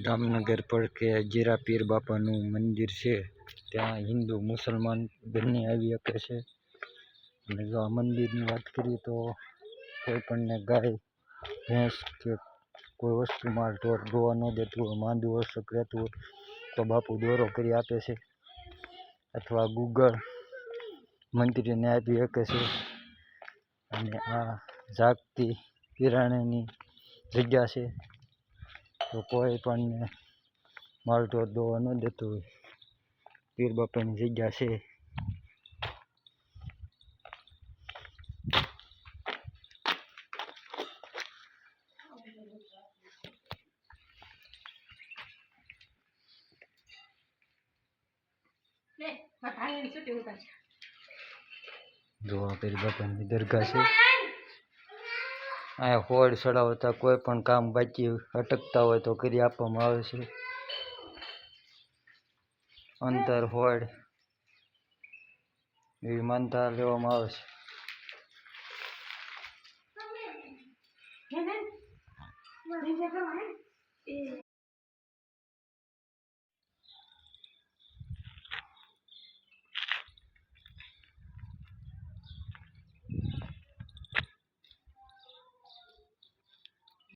જામનગર પર કે જીરા પીર બાપાનું મંદિર છે. ત્યાં હિન્દુ, મુસલમાન બંને આવી શકે છે. અને જો આ મંદિરની વાત કરીએ તો કોઈ પણને ગાય, ભેંસ કે કોઈ વસ્તુ માર ઢોર દોવા ન દેતું હોય માંદું અશક રહેતું હોય તો બાપુ દોરો કરી આપે છે. અથવા ગુગળ મંત્રીને આપી શકે છે. અને આ જાગતી પિરાણાની જગ્યા છે. તો કોઈ પણ માલ તો દોવા ન દેતું હોય. પીર બાપાની જગ્યા છે. મારા જો આ પીર બાપાની દરગાહ છે. અહીંયા હોડ ચડાવતા કોઈ પણ કામ બાકી અટકતા હોય તો કરી આપવામાં આવે છે. અંતર હોડ એવી માનતા લેવામાં આવે છે.